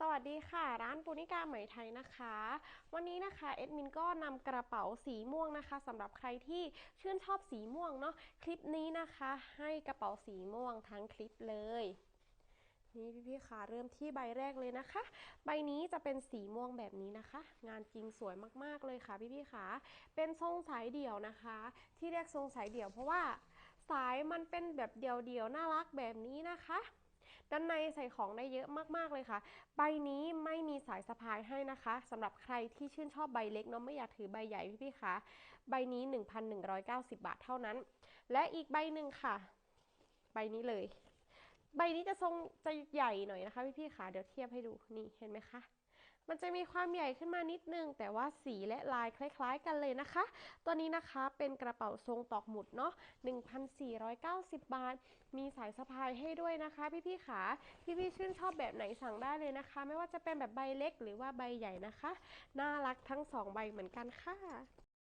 สวัสดีค่ะ ร้านปุนิกาไหมไทยนะคะ วันนี้นะคะเอ็ดมินก็นำกระเป๋าสีม่วงนะคะสำหรับใครที่ชื่นชอบสีม่วงเนาะคลิปนี้นะคะ ให้กระเป๋าสีม่วงทั้งคลิปเลยนี่พี่ๆค่ะเริ่มที่ใบแรกเลยนะคะ ใบนี้จะเป็นสีม่วงแบบนี้นะคะ งานจริงสวยมากๆเลยค่ะพี่ๆค่ะเป็นทรงสายเดี่ยวนะคะ ที่เรียกทรงสายเดี่ยวเพราะว่าสายมันเป็นแบบเดี่ยวๆน่ารักแบบนี้นะคะ ด้านในใส่ของได้เยอะมากๆเลยค่ะ ใบนี้ไม่มีสายสะพายให้นะคะ สำหรับใครที่ชื่นชอบใบเล็กเนาะไม่อยากถือใบใหญ่พี่ๆคะใบนี้ 1,190 บาทเท่านั้น และอีกใบหนึ่งค่ะ ใบนี้เลย ใบนี้จะทรงจะใหญ่หน่อยนะคะพี่ๆค่ะเดี๋ยวเทียบให้ดูนี่เห็นไหมคะ มันจะมีความใหญ่ขึ้นมานิดนึง แต่ว่าสีและลายคล้ายๆ กันเลยนะคะ ตัวนี้นะคะเป็นกระเป๋าทรงตอกหมุดเนาะ1,490 บาท มีสายสะพายให้ด้วยนะคะ พี่ๆขาพี่ๆชื่นชอบแบบไหนสั่งได้เลยนะคะ ไม่ว่าจะเป็นแบบใบเล็กหรือว่าใบใหญ่นะคะ น่ารักทั้งสองใบเหมือนกันค่ะ